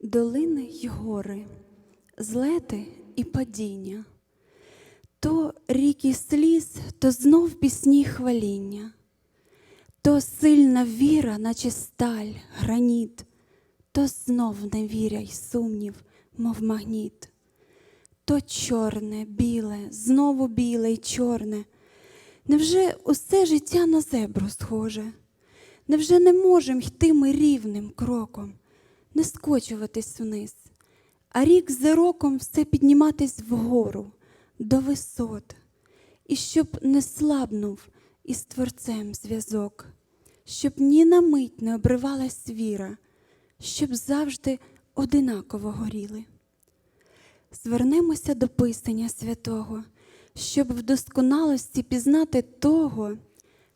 долини й гори, злети і падіння, то ріки сліз, то знов пісні хваління, то сильна віра, наче сталь, граніт, то знов невіря й сумнів, мов магніт, то чорне, біле, знову біле й чорне. Невже усе життя на зебру схоже? Невже не можем йти ми рівним кроком, не скочуватись вниз, а рік за роком все підніматись вгору, до висот, і щоб не слабнув із Творцем зв'язок, щоб ні на мить не обривалась віра, щоб завжди одинаково горіли. Звернемося до Писання Святого, щоб в досконалості пізнати того,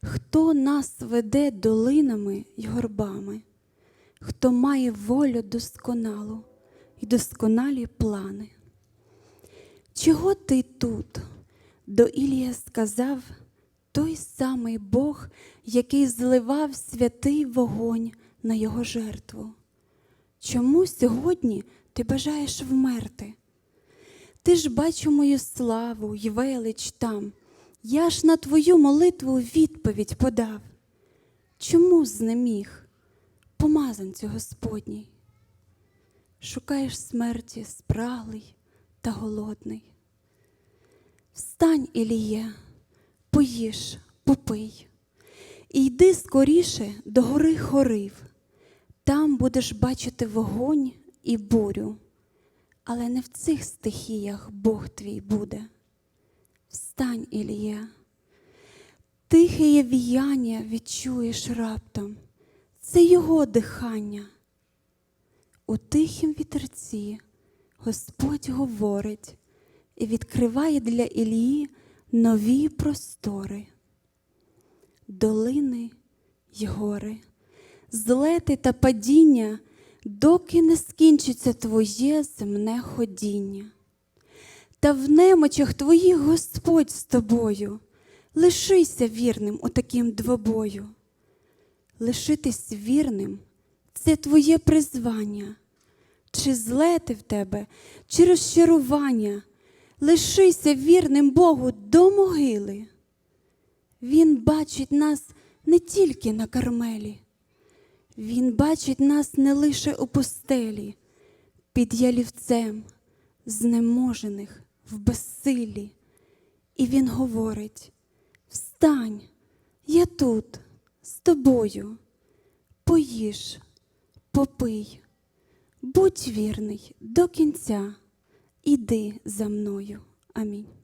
хто нас веде долинами й горбами, хто має волю досконалу й досконалі плани. Чого ти тут? До Ілія сказав той самий Бог, який зливав святий вогонь на його жертву. Чому сьогодні ти бажаєш вмерти? Ти ж бачу мою славу й велич там. Я ж на твою молитву відповідь подав. Чому знеміг помазанцю Господній? Шукаєш смерті спраглий та голодний. Встань, Іліє, поїж, попий, і йди скоріше до гори хорив. Там будеш бачити вогонь і бурю, але не в цих стихіях Бог твій буде. Встань, Ілія, тихе віяння відчуєш раптом, це його дихання. У тихім вітерці Господь говорить і відкриває для Ілії нові простори, долини й гори, злети та падіння, доки не скінчиться твоє земне ходіння. Та в немочах твоїх Господь з тобою, лишися вірним у таким двобою. Лишитись вірним. Це твоє призвання, чи злети в тебе, чи розчарування, лишися вірним Богу до могили. Він бачить нас не тільки на кармелі, Він бачить нас не лише у пустелі, під ялівцем, знеможених в безсилі. І Він говорить: Встань, я тут з тобою, поїж, попий, будь вірний до кінця, іди за мною. Амінь.